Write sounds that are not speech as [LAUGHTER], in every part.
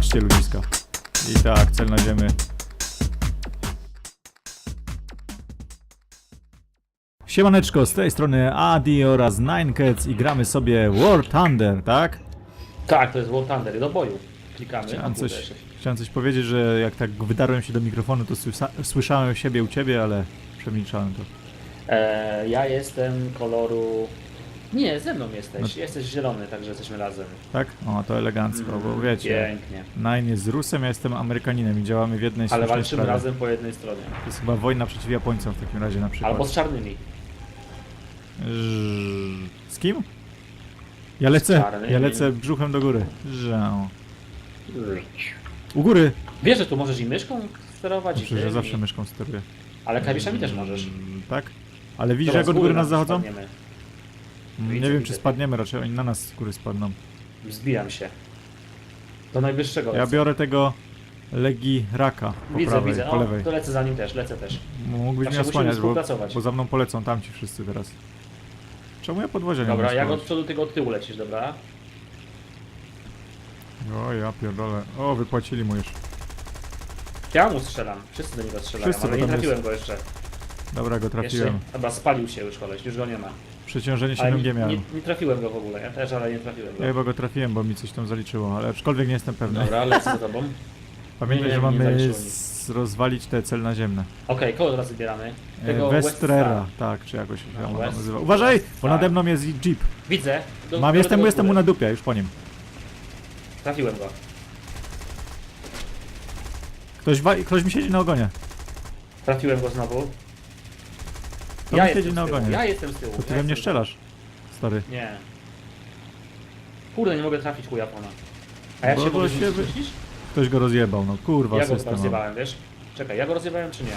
Patrzcie ludziska. I tak, cel na ziemię. Siemaneczko, z tej strony Adi oraz Ninecats i gramy sobie War Thunder, tak? Tak, to jest War Thunder. Do boju. Klikamy. Chciałem coś, chciałem coś powiedzieć, że jak tak wydarłem się do mikrofonu, to słysa, słyszałem siebie u ciebie, ale przemilczałem to. E, ja jestem koloru... Nie, ze mną jesteś. No. Jesteś zielony, także jesteśmy razem. Tak? O, to elegancko, bo wiecie, Pięknie. Nine jest z Rusem, ja jestem Amerykaninem i działamy w jednej Ale słusznej walczymy sprawie. razem po jednej stronie. To jest chyba wojna przeciw Japońcom w takim razie na przykład. Albo z czarnymi. Z kim? Ja lecę, czarnymi. ja lecę brzuchem do góry. Żę. U góry! Wiesz, że tu możesz i myszką sterować, i że tym, zawsze i... myszką steruję. Ale klawiszami też możesz. Mm, Tak? Ale widzisz Dobra, jak z od góry nam nas zachodzą? spadniemy. Widzę, Nie wiem czy spadniemy, raczej oni na nas z góry spadną. Wzbijam się. Do najwyższego Ja lecę. biorę tego Legi Raka po Widzę, prawej, widzę. po O, lewej. to lecę za nim też, lecę też. Mógłbyś mnie Zawsze musimy osłaniać, bo, współpracować. bo za mną polecą tamci wszyscy teraz. Czemu ja podwozia nie Dobra, mogę jak schować? od przodu tego od tyłu lecisz, dobra? O ja pierdolę. O, wypłacili mu już. Ja mu strzelam. Wszyscy do niego strzelają, Wszyscy, ale nie tam trafiłem jest- go jeszcze. Dobra, go Jeszcze, trafiłem. chyba spalił się już koleś, już go nie ma. Przeciążenie Ale 7G nie, miałem. nie, nie trafiłem go w ogóle, ja też, ale nie trafiłem go. Ja chyba go trafiłem, bo mi coś tam zaliczyło, ale aczkolwiek nie jestem pewny. Dobra, lecę za tobą. Pamiętaj, Nie, że nie mamy zaliczyło z- rozwalić te cel naziemne. Okej, kogo teraz zbieramy? E, Tego Westrera, tak, czy jakoś się on West- nazywa. Uważaj, bo tak. nade mną jest jeep. Widzę. Do, Mam, biorę jestem, tego jestem mu na dupie, już po nim. Trafiłem go. Ktoś, wa- ktoś mi siedzi na ogonie. Trafiłem go znowu. To ja mi jestem siedzi z na tyłu, ogonie. ja jestem z tyłu. To ty ja we mnie jestem z strzelasz, stary. Nie. Kurde, nie mogę trafić u Japona. A ja Bo- się bo się się wy- myślisz? Ktoś go rozjebał, no kurwa, Ja go system. mam. rozjebałem, wiesz? Czekaj, ja go rozjebałem czy nie?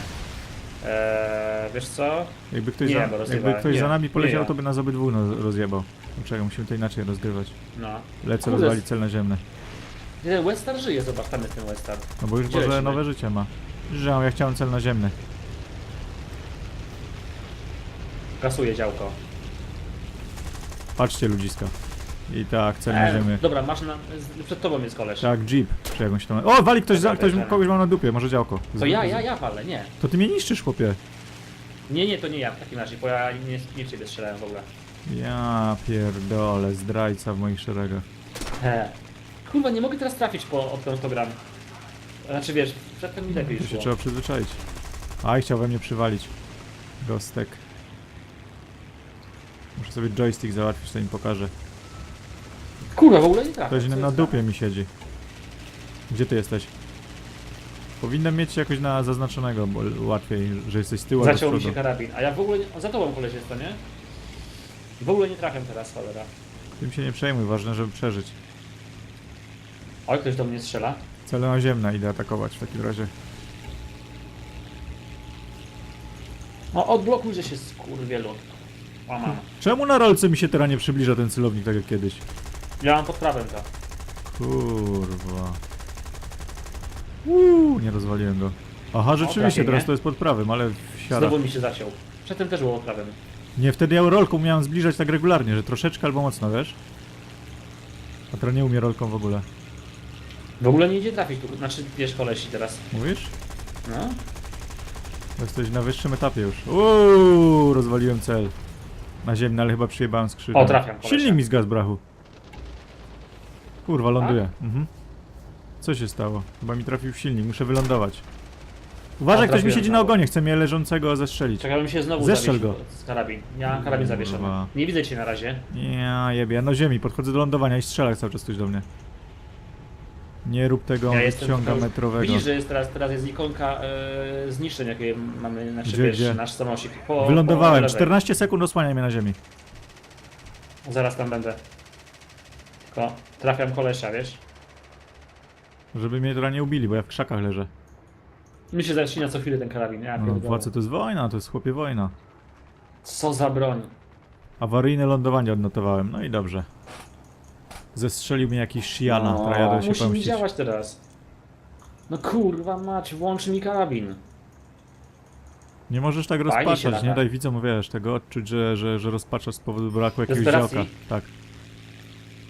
Eee, wiesz co? Jakby ktoś, Nie, za, bo jakby rozjebałem. ktoś Nie, za nami nie poleciał, ja. to by nas obydwu no, rozjebał. No, Czekaj, musimy to inaczej rozgrywać. No. Lecę Kurde, rozwalić cel naziemny. Nie, Westar żyje, zobacz, tam jest ten Westar. No bo już Gdzie może lecimy? nowe życie ma. Że ja chciałem cel naziemny. Kasuje działko. Patrzcie ludziska. I tak, cel Eee, naziemny. dobra, masz na... z- Przed tobą jest koleś. Tak, jeep, czy jakąś tam. O, wali ktoś, za, ktoś kogoś ma na dupie, może działko. To ja, ja, ja walę, nie. To ty mnie niszczysz, chłopie. Nie, nie, to nie ja w takim razie, bo ja nie, nie w ciebie strzelałem w ogóle. Ja pierdolę, zdrajca w moich szeregach. He. Kurwa, nie mogę teraz trafić po odkąd to gram. Znaczy wiesz, przedtem mi lepiej Tu się szło. trzeba przyzwyczaić. Aj, chciał we mnie przywalić. Gostek. Muszę sobie joystick załatwić, to im pokażę. Kurwa, w ogóle nie trafię. Ktoś na jest dupie mi siedzi. Gdzie ty jesteś? Powinienem mieć jakoś na zaznaczonego, bo łatwiej, że jesteś z tyłu grane? albo z Zaciął mi przodu. się karabin, a ja w ogóle, nie... za tobą koleś jest to, nie? W ogóle nie trafiam teraz, cholera. Tym się nie przejmuj, ważne, żeby przeżyć. Oj, ktoś do mnie strzela. Cele naziemne idę atakować w takim razie. No odblokuj, że się skurwielu. O, mam. Czemu na rolce mi się teraz nie przybliża ten celownik tak jak kiedyś? Ja mam pod prawem to. Kurwa. Uuu, nie rozwaliłem go. Aha, rzeczywiście, trafienie. teraz to jest pod prawym, ale siara. Znowu mi się zaciął. Przedtem też było pod prawem. Nie, wtedy ja rolką miałem zbliżać tak regularnie, że troszeczkę albo mocno, wiesz? A teraz nie umie rolką w ogóle. W ogóle nie idzie trafić tu, znaczy wiesz kolesi teraz. Mówisz? No. Jesteś na wyższym etapie już. Uuu, rozwaliłem cel. Na ziemi, ale chyba przyjebałem skrzydło. O, trafiam kolesia. Silnik mi zgasł, brachu. Kurwa, ląduje. Mhm. Co się stało? Chyba mi trafił silnik, muszę wylądować. Uważaj, ktoś mi trafiłem siedzi na ogonie, chce mnie leżącego zestrzelić. Czekałbym się znowu Zestrzel zawiesił go. z karabin. Ja karabin zawieszony. Kurwa. Nie widzę cię na razie. Ja jebie, ja na ziemi, podchodzę do lądowania i strzela cały czas ktoś do mnie. Nie rób tego Ja jestem ciąga metrowego. Widzisz, że jest teraz, teraz jest ikonka e, zniszczeń, jakie mamy na Gdzie, gdzie? nasz samosik. Po, Wylądowałem, lewej. 14 sekund osłaniaj mnie na ziemi. Zaraz tam będę. Tylko trafiam kolesia, wiesz? Żeby mnie teraz nie ubili, bo ja w krzakach leżę. Mi się zacina co chwilę ten karabin. Ja No, pierdolę. władcy to jest wojna, to jest chłopie wojna. Co za broń. Awaryjne lądowanie odnotowałem, no i dobrze. Zestrzelił mnie jakiś Shiana, no, która jadę się musi mi pomścić. działać teraz. No kurwa mać, włącz mi karabin. Nie możesz tak Fajnie się rozpaczać, lata. nie daj widzom, wiesz, tego odczuć, że, że, że rozpaczasz z powodu braku jakiegoś Desperacji? działka. Tak.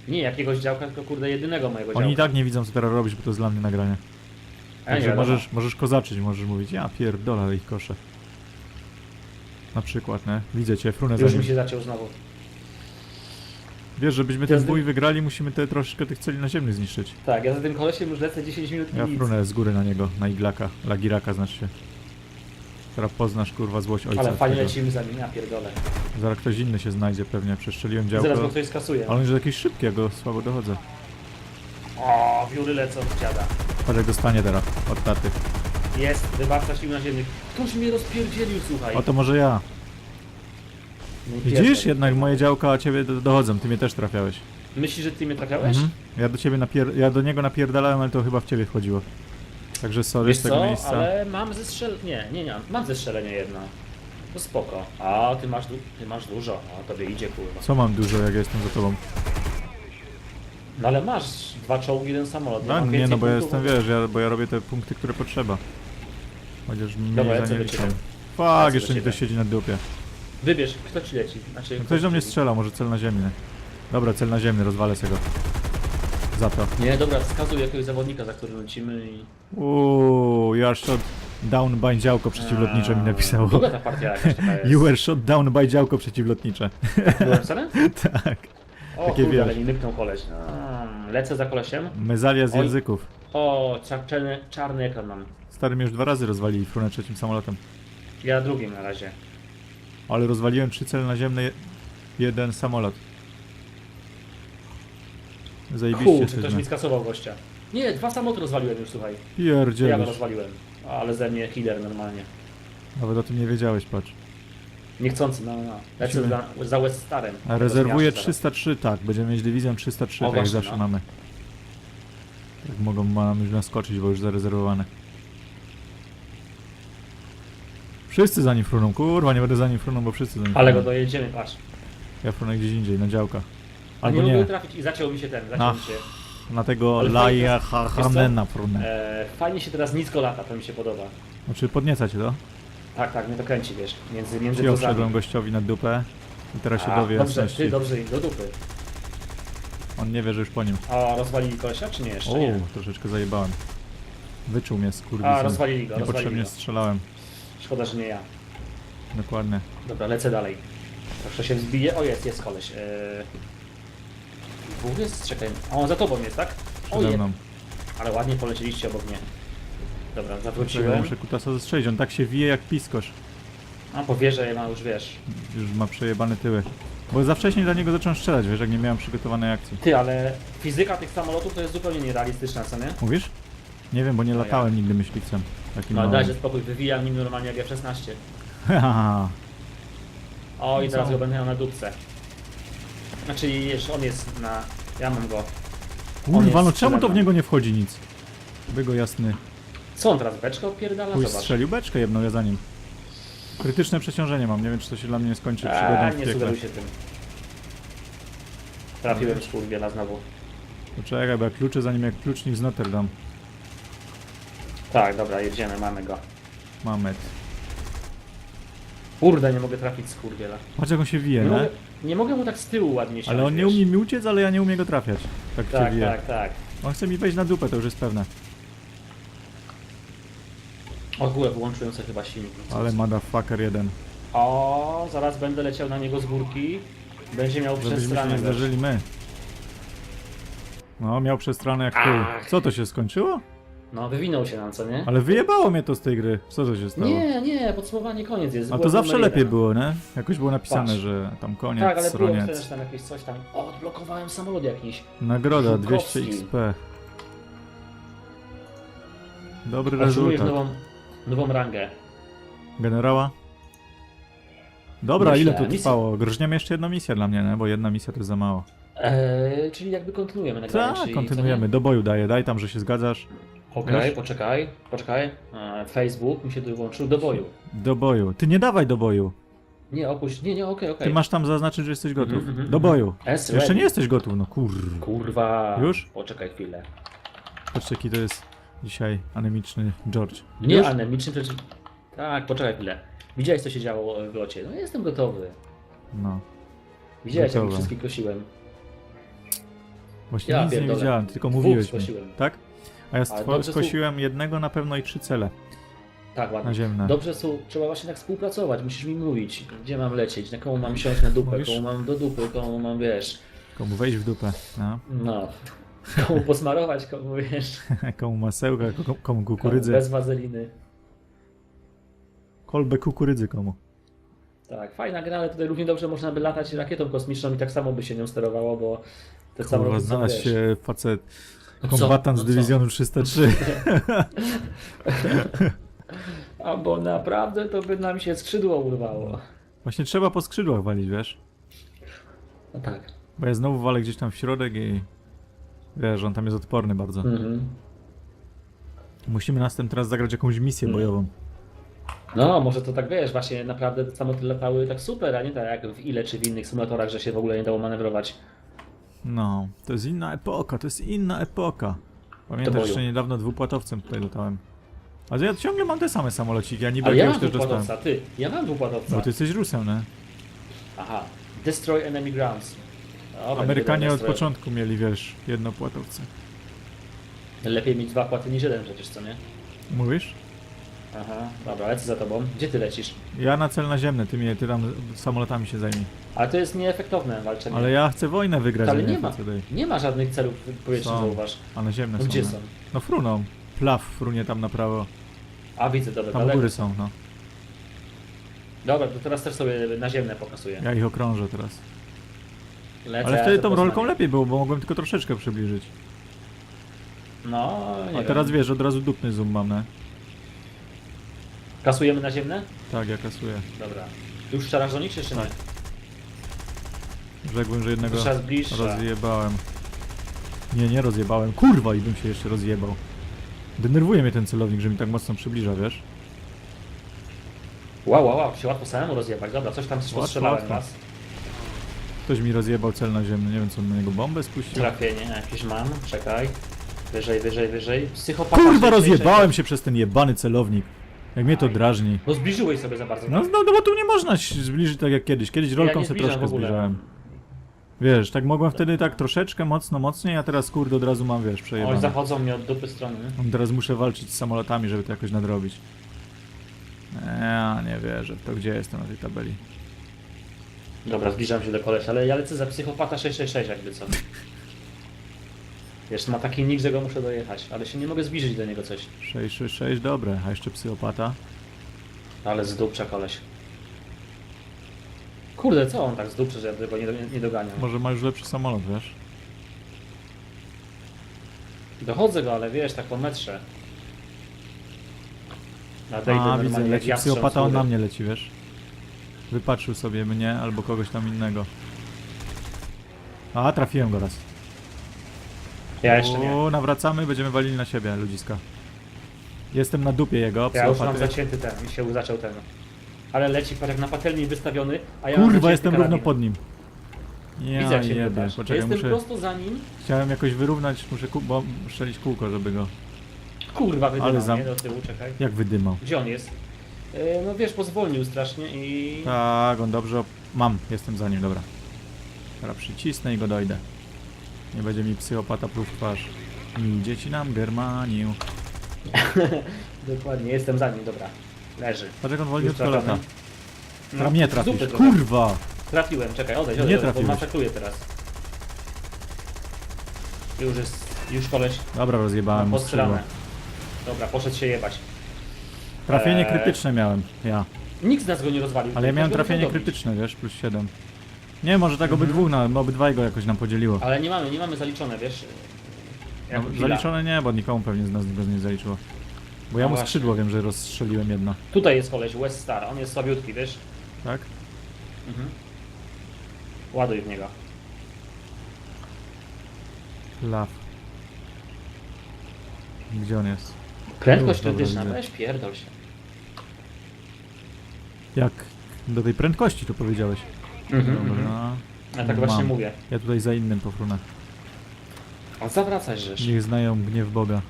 Nie jakiegoś działka, tylko kurde jedynego mojego działka. Oni i tak nie widzą co teraz robisz, bo to jest dla mnie nagranie. A nie Także wiadomo. możesz, możesz kozaczyć, możesz mówić, ja pierdolę, ale ich koszę. Na przykład, nie? Widzę cię, frunę za Już nim. mi się zaciął znowu. Wiesz, żebyśmy Ja ten z- bój wygrali, musimy te troszeczkę tych celi naziemnych zniszczyć. Tak, ja za tym kolesiem już lecę 10 minut i Ja nic. frunę z góry na niego, na iglaka, lagiraka znaczy się. Teraz poznasz kurwa złość ojca. Ale fajnie tego. lecimy za nim, ja pierdolę. Zaraz ktoś inny się znajdzie pewnie, przestrzeliłem Zaraz działko. go ktoś skasuje. Ale on jest jakiś szybki, ja go słabo dochodzę. O, wióry lecą dziada. Patrz jak dostanie teraz, od taty. Jest, wybawca sił naziemnych. Ktoś mnie rozpierdzielił, słuchaj. O to może ja. Widzisz, pierdol. jednak moje działka a ciebie do- dochodzą, ty mnie też trafiałeś. Myślisz, że ty mnie trafiałeś? Mhm. Ja do ciebie napier... ja do niego napierdalałem, ale to chyba w ciebie wchodziło. Także sorry Wiesz z tego co, miejsca. ale mam zestrzel... Nie, nie, nie, mam zestrzelenie jedno. To spoko. A, ty masz, du... ty masz dużo. O, tobie idzie, kurwa. Co mam dużo, jak ja jestem za tobą? No ale masz dwa czołgi, jeden samolot. No, mam nie, więcej no bo ja punktów. jestem, wiesz, ja, bo ja robię te punkty, które potrzeba. Chociaż mniej Dobra, za lecę nie do liczę. ciebie. Fuck, do jeszcze ciebie. ktoś siedzi na dupie. Wybierz, kto ci leci. Znaczy, No ktoś do mnie ci- strzela, może cel naziemny. Dobra, cel naziemny, rozwalę sobie go. Za to. Nie, dobra, wskazuj jakiegoś zawodnika, za którym lecimy i... Uuu, you are shot down by działko przeciwlotnicze mi Eee, napisało. Długa ta partia jakaś taka [LAUGHS] jest. You were shot down by działko przeciwlotnicze. Napisane? [LAUGHS] tak. O Takie kurde, wiesz. ale mi koleś. Mm, Lecę za kolesiem. Mezalia z Oj. języków. O, cza- czarny, czarny ekran mam. Stary mnie już dwa razy rozwalili frunę trzecim samolotem. Ja drugim na razie. Ale rozwaliłem trzy cele naziemne, je- jeden samolot. Zajebiście jesteśmy. ktoś mi skasował gościa. Nie, dwa samoloty rozwaliłem już, słuchaj. Ja go Pierdzielisz. rozwaliłem. Ale ze mnie healer normalnie. Nawet o tym nie wiedziałeś, patrz. Niechcący, no, no. Lecę Musimy- za, za West Starem. A rezerwuję Zaraz. 303, tak. Będziemy mieć dywizję 303, O, tak jak właśnie, zawsze no. mamy. Tak mogą nam już naskoczyć, bo już zarezerwowane. Wszyscy za nim fruną, kurwa, nie będę za nim fruną, bo wszyscy za nim Ale go fruną. dojedziemy, patrz. Ja frunę gdzieś indziej, na działka. A nie Albo nie, trafić i zaciął mi się ten, zaciął Ach. mi się. na tego Ale Laja fajnie, wiesz Hanena frunę. E, fajnie się teraz nisko lata, to mi się podoba. Znaczy podnieca cię to? Tak, tak, mnie to kręci, wiesz, między, między Ja gościowi na dupę i teraz się A, dowie Dobrze, jasności. ty dobrze im do dupy. On nie wie, że już po nim. A rozwalili kolesia, czy nie jeszcze? Nie. O, troszeczkę zajebałem. Wyczuł mnie skurwysyn. A, rozwalili go, rozwalili Niepotrzebnie go. strzelałem. Szkoda, że nie ja. Dokładnie. Dobra, lecę dalej. Proszę się wzbije. O, jest, jest koleś. Eee... Dwóch jest? Czekaj. A on za tobą jest, tak? O, Przede je... mną. Ale ładnie polecieliście obok mnie. Dobra, Czego zawróciłem. muszę kutasa zestrzelić? On tak się wije jak piskosz. A po wieżę ma już, wiesz. Już ma przejebane tyły. Bo za wcześnie dla niego zacząłem strzelać, wiesz, jak nie miałem przygotowanej akcji. Ty, ale fizyka tych samolotów to jest zupełnie nierealistyczna, co nie? Mówisz? Nie wiem, bo nie No latałem nigdy myśliwcem. Takim No małym. dajcie spokój, wywijam nim normalnie jak F-16. [LAUGHS] Hahaha. O, i teraz co? go będę miał na dupce. Znaczy, jeszcze on jest na... Ja mam go. Kurwa, no jest czemu to w niego nie wchodzi nic? By go jasny. Co on teraz, beczkę opierdala? Zobacz. strzelił beczkę jedną, ja za nim. Krytyczne przeciążenie mam, nie wiem czy to się dla mnie nie skończy przygodą A, w nie piekle. sugeruj się tym. Trafiłem szkurwiela znowu. Poczekaj, bo ja kluczę za nim jak klucznik z Notre Dame. Tak, dobra, jedziemy, mamy go. Mamet. Kurde, nie mogę trafić z kurwiela. Patrz jak on się wije, Nie, nie? mogę, nie mogę mu tak z tyłu ładnie siąść, Ale on nie umie mi uciec, ale ja nie umiem go trafiać. Tak, się Tak, wije. tak, tak. On chce mi wejść na dupę, to już jest pewne. Ogóle wyłączyłem sobie chyba silnik. Ale motherfucker jeden. O, zaraz będę leciał na niego z górki. Będzie miał Żebyśmy się przestranę. nie zdarzyli my. No, miał przestranę jak ty. Co to się skończyło? No, wywinął się nam, co nie? Ale wyjebało mnie to z tej gry. Co to się stało? Nie, nie, podsumowanie koniec jest. A to zawsze numer lepiej jeden. było, nie? Jakoś było napisane, Patrz. że tam koniec, Tak, ale było wtedy tam jakieś coś tam. O, odblokowałem samolot jakiś. Nagroda 200 Żukowski. XP. Dobry Otrzymujesz rezultat. nową, nową rangę. Generała? Dobra, Myślę, ile to misja. trwało? Groźniamy jeszcze jedną misję dla mnie, nie? Bo jedna misja to jest za mało. Eee, czyli jakby kontynuujemy nagranie. Tak, czyli kontynuujemy. Do boju daję. Daj tam, że się zgadzasz. Okej, Wiesz? poczekaj, poczekaj. Eee, Facebook mi się tu włączył do boju. Do boju. Ty nie dawaj do boju. Nie, opuść, nie, nie, okej, okej. Ty masz tam zaznaczyć, że jesteś gotów. Mhm, mhm, Do mhm. boju. S Jeszcze ready. nie jesteś gotów, no kur. Kurwa. Już? Poczekaj chwilę. Patrzcie, jaki to jest dzisiaj anemiczny George. Nie, Już? anemiczny to... Tak, poczekaj chwilę. Widziałeś co się działo w locie. No jestem gotowy. No. Widziałeś jak Gotowe. ich wszystkich kosiłem. Właśnie Ja nic nie pierdolę. widziałem, tylko Dwóch mówiłeś mi. skosiłem. Tak? A ja stwo- skosiłem jednego na pewno i trzy cele Tak, ładnie. naziemne. Dobrze, su, trzeba właśnie tak współpracować, musisz mi mówić, gdzie mam lecieć, na komu mam siąść na dupę, Mówisz? komu mam do dupy, komu mam, wiesz, Komu wejść w dupę, no. no, komu posmarować, komu, wiesz, [LAUGHS] komu masełka, ko- komu bez wazeliny. Kolbę kukurydzy komu. Tak, fajna gra, ale tutaj równie dobrze można by latać rakietą kosmiczną i tak samo by się nią sterowało, bo te Kurwa, są, znalazł wiesz, się facet? Kombatant No z dywizjonu 303. A bo naprawdę to by nam się skrzydło urwało. Właśnie trzeba po skrzydłach walić, wiesz? No tak. Bo ja znowu walę gdzieś tam w środek i... Wiesz, on tam jest odporny bardzo. Mhm. Musimy następny teraz zagrać jakąś misję Mm. bojową. No, może to tak wiesz, właśnie naprawdę te samoloty latały tak super, a nie tak jak w ile czy w innych symulatorach, że się w ogóle nie dało manewrować. No, to jest inna epoka, to jest inna epoka. Pamiętasz, boju. jeszcze niedawno dwupłatowcem tutaj latałem. Ale ja ciągle mam te same samolociki, a niby Ale ja jakiegoś mam też dostałem. dwupłatowca, ty, ja mam dwupłatowca. Bo ty jesteś Rusem, nie? Aha, destroy enemy grounds. Dobra, Amerykanie nie od destroy- początku mieli, wiesz, jednopłatowce. Lepiej mieć dwa płaty niż jeden przecież, co nie? Mówisz? Aha, dobra, lecę za tobą. Gdzie ty lecisz? Ja na cel naziemny, ty mnie, ty tam samolotami się zajmij. Ale to jest nieefektowne walczenie. Ale ja chcę wojnę wygrać, Ale nie ma, facety. nie ma żadnych celów powietrznych, zauważ. A naziemne No są. gdzie no. są? No fruną. Plaw frunie tam na prawo. A widzę, dobra, Tam daleko. góry są, no. Dobra, to teraz też sobie naziemne pokazuję. Ja ich okrążę teraz. Lecę, Ale wtedy tą Poznanie. rolką lepiej było, bo mogłem tylko troszeczkę przybliżyć. No, nie A wiem. teraz wiesz, od razu dupny zoom mam, ne? Kasujemy naziemne? Tak, ja kasuję. Dobra. Już strzelasz do nich, czy jeszcze nie? Tak. Rzekłbym, że jednego bliższa. rozjebałem. Nie, nie rozjebałem. Kurwa, i bym się jeszcze rozjebał. Denerwuje mnie ten celownik, że mi tak mocno przybliża, wiesz? Wow, wow, wow, się łatwo samemu rozjebać. Dobra, coś tam Łatwo, strzelałem łatwo. raz. Ktoś mi rozjebał cel naziemny, nie wiem co on na niego bombę spuścił. Trafienie jakieś mam, czekaj. Wyżej, wyżej, wyżej. Psychopata. Kurwa, 666. rozjebałem się przez ten jebany celownik. Jak mnie to Aj. drażni. No zbliżyłeś sobie za bardzo. No, no, no bo tu nie można się zbliżyć tak jak kiedyś. Kiedyś rolką nie se zbliżam troszkę w ogóle. zbliżałem. Wiesz, tak mogłem wtedy tak troszeczkę mocno mocniej, a teraz kurde od razu mam, wiesz, Oj, przejebane. zachodzą mi od dupy strony. Teraz muszę walczyć z samolotami, żeby to jakoś nadrobić. Ja nie wierzę w to, gdzie jestem na tej tabeli. Dobra, zbliżam się do kolesia, ale ja lecę za psychopata 666 jakby co. Wiesz, ma taki nick, że go muszę dojechać, ale się nie mogę zbliżyć do niego coś. 666, dobre, a jeszcze psychopata. Ale zdupcza koleś. Kurde, co on tak zdupczy, że ja tego nie, nie doganiam? Może ma już lepszy samolot, wiesz? Dochodzę go, ale wiesz, tak po metrze. Nadejdę A, normalnie widzę, jak leci jastrząb z psychopata, on góry. na mnie leci, wiesz? Wypatrzył sobie mnie albo kogoś tam innego. A, trafiłem go raz. Ja jeszcze nie. O, nawracamy, będziemy walili na siebie, ludziska. Jestem na dupie jego, Ja już mam psychopaty. zacięty ten i się zaczął ten. Ale leci patrz jak na patelni wystawiony, a ja mam Kurwa, zacięty jestem równo pod nim. Ja Widzę jak się jebie. wydasz. Ja Poczekaj, jestem muszę... prosto za nim. Chciałem jakoś wyrównać, muszę ku... bo... strzelić kółko, żeby go... Kurwa, wydymał Ale zam- mnie do tyłu, czekaj. Jak wydymał. Gdzie on jest? E, No wiesz, pozwolnił strasznie i... Tak, on dobrze... op- Mam, jestem za nim, dobra. Teraz przycisnę i go dojdę. Nie będzie mi psychopata w twarz. Idzie ci nam Germaniu. [LAUGHS] Dokładnie, jestem za nim, dobra. Leży. Patrz jak on Już trafiony. lata. Teraz mnie trafisz. Trochę. Kurwa! Trafiłem, czekaj, odejdź, Nie odejdź, bo trafiłeś. masakruję teraz. Już jest, już koleś Dobra, rozjebałem mu skrzydło. stronę. Dobra, poszedł się jebać. Trafienie Eee. krytyczne miałem, ja. Nikt z nas go nie rozwalił. Ale ja miałem trafienie dobić. krytyczne, wiesz, plus 7. Nie, może tak Mhm. obydwu, no, obydwaj go jakoś nam podzieliło. Ale nie mamy, nie mamy zaliczone, wiesz? No, chwila. zaliczone nie, bo nikomu pewnie z nas go nie zaliczyło. Bo ja No mu właśnie. skrzydło wiem, że rozstrzeliłem jedno, Tutaj jest koleś, West Star, on jest słabiutki, wiesz? tak? Mhm. Ładuj w niego. Law. Gdzie on jest? Prędkość Dobra, krytyczna, widzę. weź pierdol się. Jak do tej prędkości to powiedziałeś. Mhm, mhm. Dobra. Ja tak właśnie Mam. mówię. Ja tutaj za innym pofrunę. A zawracać rzecz. Niech znają gniew Boga.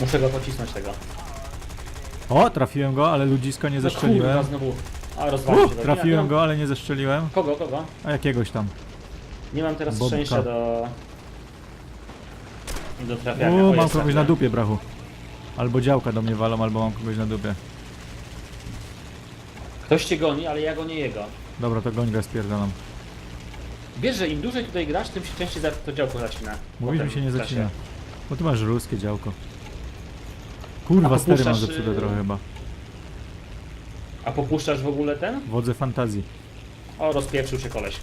Muszę go pocisnąć tego. O, trafiłem go, ale ludziska nie No zeszczeliłem. kurwa, znowu. A, rozwalił Uh, się. trafiłem Nie, go, ale nie zeszczeliłem. Kogo, kogo? A jakiegoś tam. Nie mam teraz Bobka. szczęścia do... do trafiania. O, mam jest kogoś na dupie, brachu. Albo działka do mnie walą, albo mam kogoś na dupie. Ktoś cię goni, ale ja gonię jego. Dobra, to goń go spierdalam. Wiesz, że im dłużej tutaj grasz, tym się częściej za to działko zacina. Mówisz, mi się nie w czasie. zacina. Bo ty masz ruskie działko. Kurwa, A stery mam popuszczasz, zepsute y- trochę chyba. A popuszczasz w ogóle ten? Wodze fantazji. O, rozpieprzył się koleś.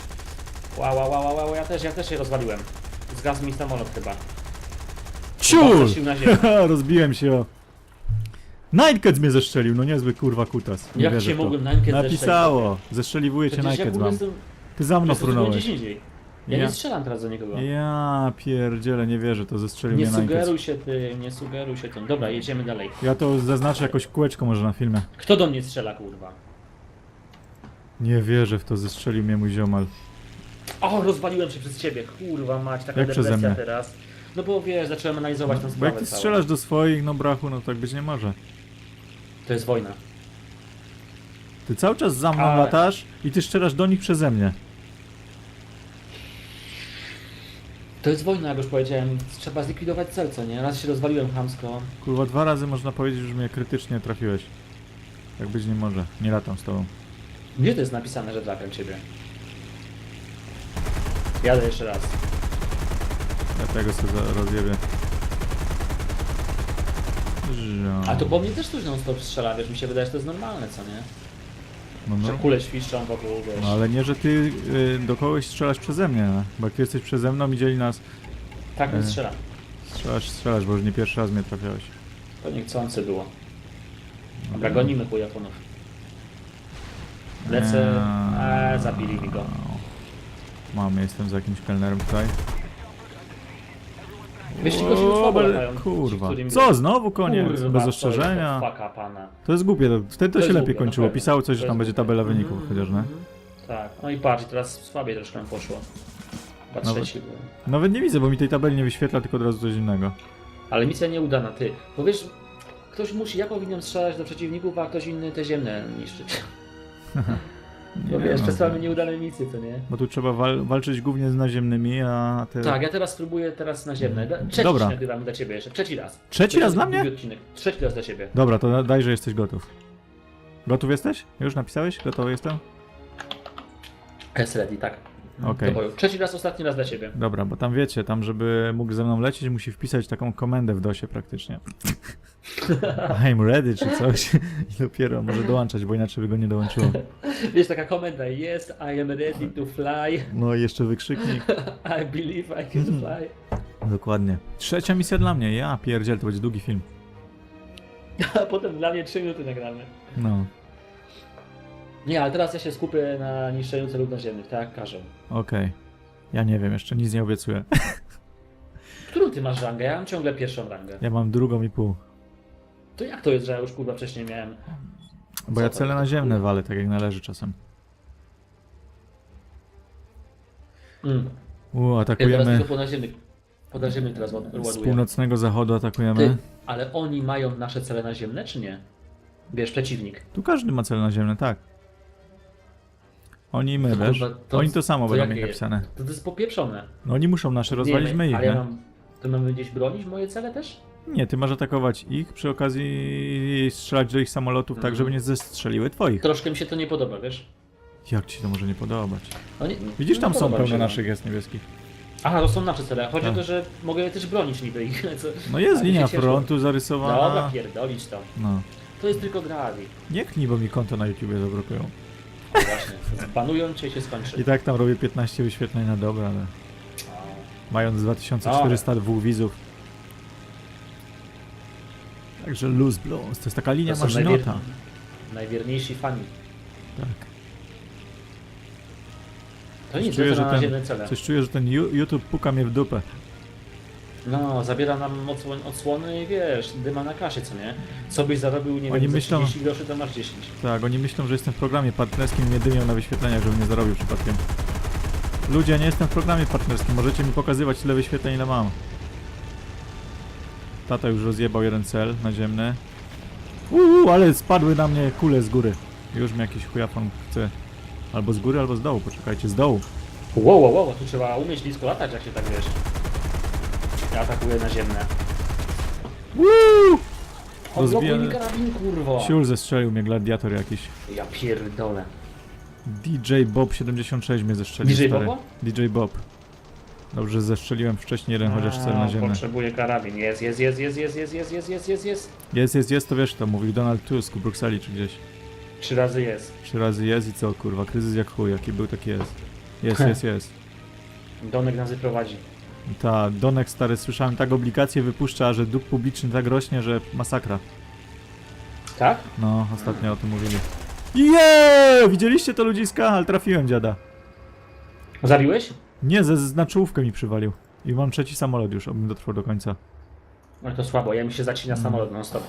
Wow, wow, wow, wow, ja też, ja też się rozwaliłem. Zgasł mi samolot chyba. Ciul! Na ziemię. [LAUGHS] Rozbiłem się o... Nightcats mnie zestrzelił, no niezły kurwa kutas. Nie Jak wierzę cię w to. mogłem Nightcat Napisało! Zestrzeliwuje cię Przecież ja w Nightcats ogóle jestem, Ty za mną jestem zupełnie frunąłeś. gdzieś indziej. Ja, Ja- nie strzelam teraz do nikogo. Ja pierdzielę, nie wierzę, to zestrzelił Nie mnie Nightcats. sugeruj się tym, nie sugeruj się tym. Dobra, jedziemy dalej. Ja to zaznaczę jakoś kółeczko może na filmie. Kto do mnie strzela, kurwa? Nie wierzę w to, zestrzelił mnie mój ziomal. O, rozwaliłem się przez ciebie, kurwa mać, taka Jak przeze depresja mnie? teraz. No bo wiesz, zacząłem analizować tę Bo sprawę jak ty całą. strzelasz do swoich, no brachu, no tak być nie może. To jest wojna. Ty cały czas za mną Ale- latasz i ty strzelasz do nich przeze mnie. To jest wojna, jak już powiedziałem. Trzeba zlikwidować cel, co nie? Raz się rozwaliłem chamsko. Kurwa, dwa razy można powiedzieć, że mnie krytycznie trafiłeś. Tak być nie może. Nie latam z tobą. Gdzie to jest napisane, że trafiam ciebie? Jadę jeszcze raz. Ja tego sobie za- rozjebię. Żo. A to po mnie też ktoś non stop strzela, wiesz, mi się wydaje, że to jest normalne, co nie? No, Że no. kule świszczą wokół, wiesz. no ale nie, że ty y, do kogoś strzelasz przeze mnie, no. bo jak ty jesteś przeze mną i dzieli nas, Tak mi e. strzelam. strzelasz, strzelasz, bo już nie pierwszy raz mnie trafiałeś. To niechcący było. Dobra, No. gonimy po Japonów. Lecę... Eee. Zabili mi go. Mamy, jestem za jakimś kelnerem tutaj. Ci już O, słabo ci, Kurwa. którymi Co, znowu koniec? Kurwa, Bez ostrzeżenia? to Faka pana. To jest głupie, to, wtedy to, To się jest lepiej głupie, kończyło. pewno. Pisało coś, że To tam jest będzie tabela wyników chociaż, nie? Tak, no i patrz, teraz słabiej troszkę nam poszło. Chyba Nawet- trzeci był. Nawet nie widzę, bo mi tej tabeli nie wyświetla, tylko od razu coś innego. Ale misja nieudana, ty. Bo wiesz, ktoś musi, ja powinienem strzelać do przeciwników, a ktoś inny te ziemne niszczyć. [LAUGHS] Bo Nie wiesz, no, przesyłamy nieudane misje, co nie? Bo tu trzeba wal walczyć głównie z naziemnymi, a te... Tak, ja teraz spróbuję teraz na ziemne. Da- Trzeci Dobra. odcinek nagrywamy dla ciebie jeszcze, trzeci raz. Trzeci To raz dla mnie? Odcinek. Trzeci raz dla ciebie. Dobra, to da- daj, że jesteś gotów. Gotów jesteś? Już napisałeś? Gotowy jestem? Jest ready, tak. Okej. Do boju. Trzeci raz, ostatni raz dla ciebie. Dobra, bo tam wiecie, tam żeby mógł ze mną lecieć, musi wpisać taką komendę w dosie praktycznie. [LAUGHS] I'm ready czy coś. I dopiero może dołączać, bo inaczej by go nie dołączyło. Jest taka komenda, yes, I am ready to fly, No i jeszcze wykrzyknik. [LAUGHS] I believe I can fly. Dokładnie. Trzecia misja dla mnie. Ja pierdziel, to będzie długi film. [LAUGHS] A potem dla mnie 3 minuty nagramy. No, Nie, ale teraz ja się skupię na niszczeniu celów naziemnych, tak jak każą. okej. Ja nie wiem, jeszcze nic nie obiecuję. [LAUGHS] Którą ty masz rangę? Ja mam ciągle pierwszą rangę. Ja mam drugą i pół. To jak to jest, że ja już kurwa wcześniej miałem? Bo ja cele naziemne walę, tak jak należy czasem. Mm. U, Ja teraz atakujemy tylko po naziemnych. Po naziemnych teraz ład- z ładuję. północnego zachodu, atakujemy. Ty, ale oni mają nasze cele naziemne, czy nie? Wiesz, przeciwnik. Tu każdy ma cele naziemne, tak. Oni i my, To wiesz? kurwa, to- Oni to samo to będą jakie mieć jest? napisane. To, to jest popieprzone. No oni muszą nasze rozwalić, my ich, ale ja nie? mam... To mamy gdzieś bronić moje cele też? Nie, ty masz atakować ich, przy okazji strzelać do ich samolotów tak, Mhm. żeby nie zestrzeliły twoich. Troszkę mi się to nie podoba, wiesz? Jak ci to może nie podobać? No nie, Widzisz, nie tam są podoba mi pełne się, naszych jest niebieskich. Aha, to są nasze cele. Chodzi Tak. o to, że mogę też bronić niby ich. [LAUGHS] Co... No jest Ale linia się cieszę. frontu Dobra, zarysowana. pierdolić to. No. To jest tylko gravi. Nie knij, bo mi konto na YouTubie zablokują. Właśnie. Banują cię się skończy. I tak tam robię 15 wyświetleń na dobre, ale mając 2402 widzów. Także Lose Blows, to jest taka linia To są marzynota. najwier... najwierniejsi fani. Tak. To nic, Czuję, to że ten-. Coś czuję, że ten YouTube puka mnie w dupę. No, zabiera nam odsłon odsłony i wiesz, dyma na kasie, co nie? Co byś zarobił, nie Oni wiem, za myślą- 30 groszy, to masz 10. Tak, oni myślą, że jestem w programie partnerskim i mnie dymią na wyświetleniach, żebym nie zarobił przypadkiem. Ludzie, nie jestem w programie partnerskim, możecie mi pokazywać ile wyświetleń ile mam. Tata już rozjebał jeden cel naziemny. Uuu, ale spadły na mnie kule z góry. Już mi jakiś chujafon chce. Albo z góry, albo z dołu, poczekajcie, z dołu. Wow, wow, wow, tu trzeba umieć nisko latać, jak się tak wiesz. Ja atakuję naziemne. Woo! Odblokuj Rozbijane- mi karabin, kurwo! Siul zestrzelił mnie gladiator jakiś. Ja pierdolę. DJ Bob 76 mnie zestrzelił. DJ stary. Bobo? DJ Bob. Dobrze, zestrzeliłem wcześniej jeden chociaż cel A, naziemny. Potrzebuję karabin. Jest, jest, jest, jest, jest, jest, jest, jest, jest, jest, jest. Jest, jest, jest, to wiesz, to mówił Donald Tusk w Brukseli czy gdzieś. Trzy razy jest. Trzy razy jest i co, kurwa, kryzys jak chuj, jaki był, taki jest. Jest, jest, jest. Donek nas wyprowadzi. Ta, Donek stary, słyszałem, tak obligacje wypuszcza, że dług publiczny tak rośnie, że masakra. Tak? No, ostatnio o tym mówili. Jeee! Widzieliście to ludziska? Ale trafiłem dziada. Zabiłeś? Nie, ze, z- na czołówkę mi przywalił. I mam trzeci samolot już, obym dotrwał do końca. No to słabo, ja mi się zacina Mm. samolot non stop.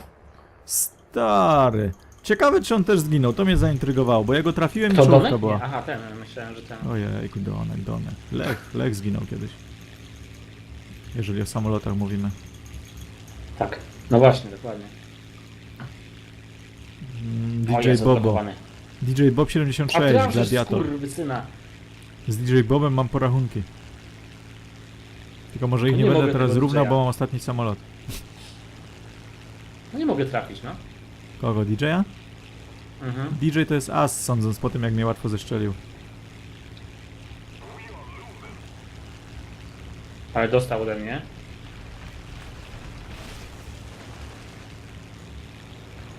Stary. Ciekawe, czy on też zginął, to mnie zaintrygowało, bo ja go trafiłem i To czołówka Donek? była. Aha, ten, myślałem, że ten. Ojejku, Donek, Donek. Lech, Lech zginął kiedyś. Jeżeli o samolotach mówimy. Tak. No właśnie, dokładnie. Mm, O, DJ jest Bobo. odblokowany. DJ Bob A 76, ty gladiator. syna. Z DJ Bobem mam porachunki. Tylko może ich To nie, nie będę mogę teraz tego zrównał, DJ-a. bo mam ostatni samolot. No nie mogę trafić, no. Kogo? DJ-a? Mhm. DJ to jest as, sądząc po tym, jak mnie łatwo zeszczelił. Ale dostał ode mnie.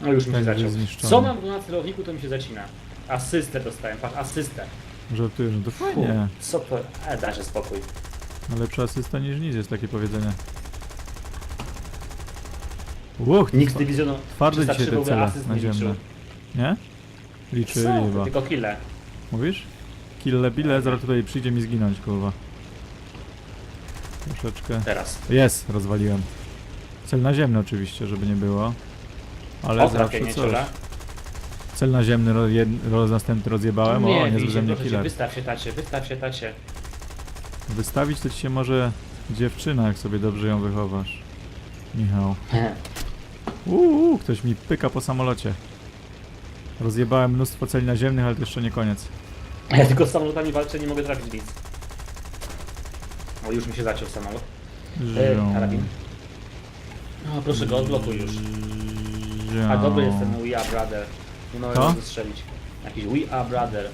No już mi się jest zniszczony. Co mam na celowniku, to mi się zacina. Asystę dostałem, patrz, asystę. Żartujesz, no to fajnie. Co to? E, dajże spokój. No lepsza asysta niż nic, jest takie powiedzenie. Łuch, Nikt z twa- dywizjonu twarde dzisiaj 303 te ogóle cele asyst nie naziemne. liczył. Nie? Liczyli Co? chyba. Tylko kile. Mówisz? Kille bile, zaraz tutaj przyjdzie mi zginąć, kurwa. Troszeczkę. Teraz. Jest, rozwaliłem. Cel naziemny oczywiście, żeby nie było. Ale o, zawsze trafienie coś. ciula. Cel naziemny roz, jed, roz, następny rozjebałem, o, nie, ze mnie proszę cię, killer. wystaw się tacie, wystaw się tacie. Wystawić to ci się może dziewczyna, jak sobie dobrze ją wychowasz. Michał. [LAUGHS] Uuu, ktoś mi pyka po samolocie. Rozjebałem mnóstwo celi naziemnych, ale to jeszcze nie koniec. A ja tylko z samolotami walczę, nie mogę trafić nic. O, już mi się zaciął samolot. E, Zią. karabin. No, proszę go, odblokuj już. A dobry jest ten We Are Brother. Nie mogę Co? go zestrzelić. Jakiś We Are Brother.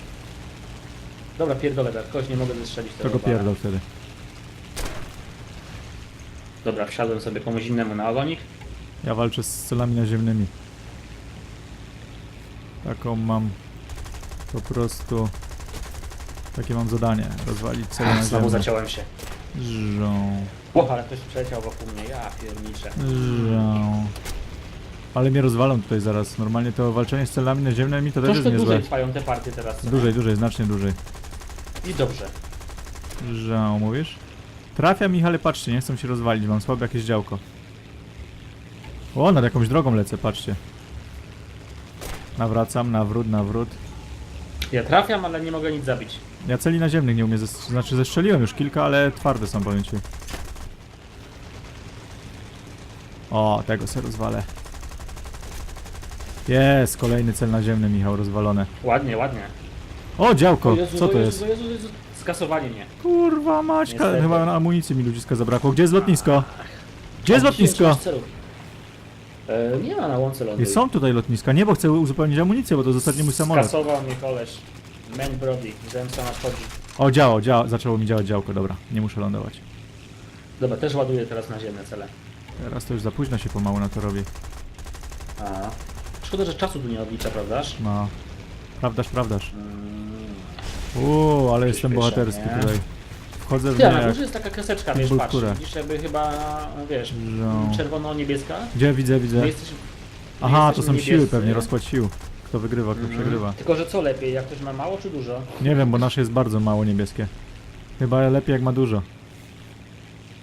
Dobra, pierdolę, tak, kogoś nie mogę zestrzelić. To go dobra. pierdol wtedy. Dobra, wsiadłem sobie komuś innemu na ogonik. Ja walczę z celami naziemnymi. Taką mam po prostu... Takie mam zadanie. Rozwalić cele Ach, znowu naziemne. zaciąłem się. Żą. O, ale ktoś przeleciał wokół mnie, ja pierniczę. Żą. Ale mnie rozwalą tutaj zaraz. Normalnie to walczenie z celami naziemnymi to też jest Troszkę niezłe. dłużej trwają te partie teraz. co nie? Dłużej, dłużej, znacznie dłużej. I dobrze. Żą, mówisz? Trafia Michale, patrzcie, nie chcą się rozwalić, mam słabe jakieś działko. O, nad jakąś drogą lecę, patrzcie. Nawracam, nawrót, nawrót. Ja trafiam, ale nie mogę nic zabić. Ja celi naziemnych nie umiem, zes- znaczy zestrzeliłem już kilka, ale twarde są, powiem ci. O, tego se rozwalę. Jest, kolejny cel naziemny, Michał, rozwalone. Ładnie, ładnie. O, działko, O Jezu, co o to Jezu, jest? o Jezu, Jezu. Skasowanie mnie. Kurwa maćka, Niestety. chyba na amunicji mi ludziska zabrakło. Gdzie jest lotnisko? Gdzie jest lotnisko? 10 celów. E, nie ma na łące lądu. Są tutaj lotniska, nie, bo chcę uzupełnić amunicję, bo to jest ostatni mój samolot. Skasował mnie koleś. Man Brody. Zemsta nadchodzi. O, działo, działo, zaczęło mi działać działko, dobra, nie muszę lądować. Dobra, też ładuję teraz na ziemię cele. Teraz to już za późno się pomału na to robi. A. Szkoda, że czasu tu nie odlicza, prawdaż? No. Prawdaż, prawdaż. Mm. Uuu, ale jestem Przyspieszenie. bohaterski tutaj. Wchodzę w Ty, nie jak... górze jest taka kreseczka, wiesz, patrz. skórę. Widzisz jakby chyba, wiesz, Żą. czerwono-niebieska. Gdzie widzę, My widzę. jesteśmy, my Aha, to jesteśmy są siły niebiescy. pewnie, rozkład sił. Kto wygrywa, kto Mhm. przegrywa. Tylko, że co lepiej, jak ktoś ma mało czy dużo? Nie wiem, bo nasze jest bardzo mało niebieskie. Chyba lepiej jak ma dużo.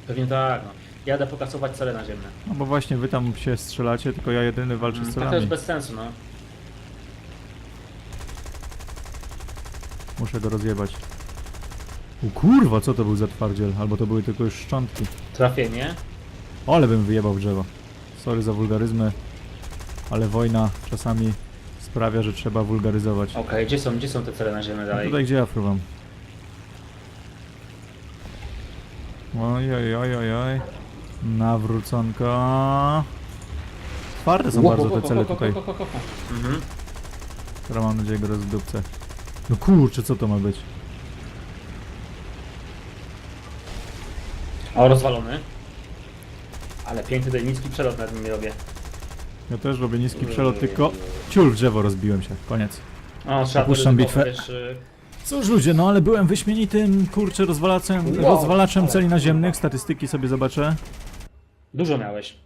Pewnie tak, no. Jadę pokasować cele naziemne. No bo właśnie wy tam się strzelacie, tylko ja jedyny walczę z Mm, tak to celami. jest bez sensu, no. Muszę go rozjebać. U kurwa, co to był za twardziel? Albo to były tylko już szczątki. Trafienie. O, ale bym wyjebał w drzewo. Sorry za wulgaryzmy, ale wojna czasami sprawia, że trzeba wulgaryzować. Okej, gdzie są, gdzie są te cele naziemne No dalej? tutaj gdzie ja fruwam? Oj, oj, oj, oj, oj. Nawróconko. Twarde są Ło, bardzo ło, te ło, cele ło, ło, tutaj, ło, ło, ło, ło. Mhm. które mam nadzieję go rozdupcę. No kurczę, co to ma być? O, rozwalony. Ale piękny tutaj niski przelot nad nimi robię. Ja też robię niski przelot, tylko ciul w drzewo rozbiłem się. Koniec. Trzeba to Opuszczam bitwę. Wiesz, y, Cóż ludzie, no ale byłem wyśmienitym, kurczę, rozwalaczem, Wow, rozwalaczem ale- celi naziemnych. Statystyki sobie zobaczę. dużo miałeś.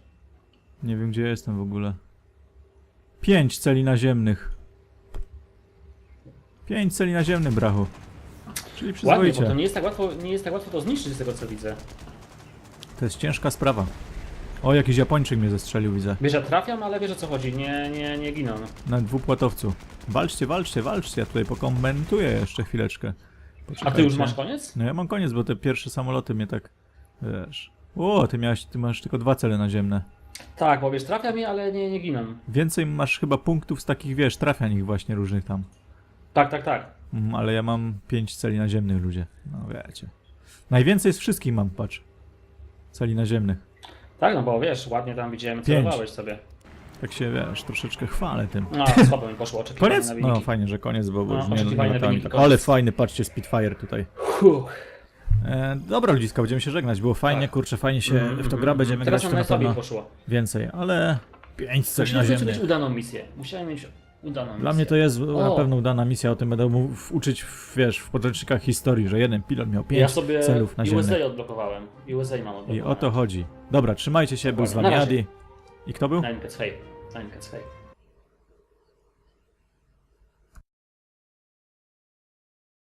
Nie wiem, gdzie jestem w ogóle. Pięć celi naziemnych. Pięć celi naziemnych, brachu. Czyli Ładnie, przyzwoicie. bo to nie jest tak łatwo, nie jest tak łatwo to zniszczyć z tego co widzę. To jest ciężka sprawa. O, jakiś Japończyk mnie zestrzelił, widzę. Wiesz, ja trafiam, ale wiesz o co chodzi, nie, nie, nie giną. Na dwupłatowcu. Walczcie, walczcie, walczcie. Ja tutaj pokomentuję jeszcze chwileczkę. A ty już masz koniec? No ja mam koniec, bo te pierwsze samoloty mnie tak... Wiesz... O, ty miałeś, ty masz tylko dwa cele naziemne. Tak, bo wiesz, trafia mi, ale nie, nie giną. Więcej masz chyba punktów z takich, wiesz, trafiań ich właśnie różnych tam. Tak, tak, tak. Mm, ale ja mam pięć celi naziemnych, ludzie. No wiecie. Najwięcej z wszystkich mam, patrz. Celi naziemnych. Tak, no bo wiesz, ładnie tam widziałem, Pięć. celowałeś sobie. Tak się, wiesz, troszeczkę chwalę tym. No, słabo mi poszło, oczekiwanie Koniec? na No wyniki. fajnie, że koniec, bo, bo No, już nie, oczekiwanie nie na latami wyniki, koniec. Ale fajny, patrzcie, Spitfire tutaj. Huh. E, dobra ludziska, będziemy się żegnać. Było fajnie, Tak. kurczę, fajnie się Mhm, w to mhm, gra, mhm. będziemy Teraz grać nam to na najsłabiej pewno poszło. więcej, ale pięć celi Musieliśmy mieć naziemnych. udaną misję. Musiałem mieć udaną misję. Dla mnie to jest na O. pewno udana misja, o tym będę mógł uczyć, w, wiesz, w podręcznikach historii, że jeden pilot miał pięć Ja sobie celów naziemnych. USA odblokowałem. USA mam odblokowane. I o to chodzi. Dobra, trzymajcie się, był z wami Na. Adi. I kto był? Nine Cats Fate. Nine Cats Fate.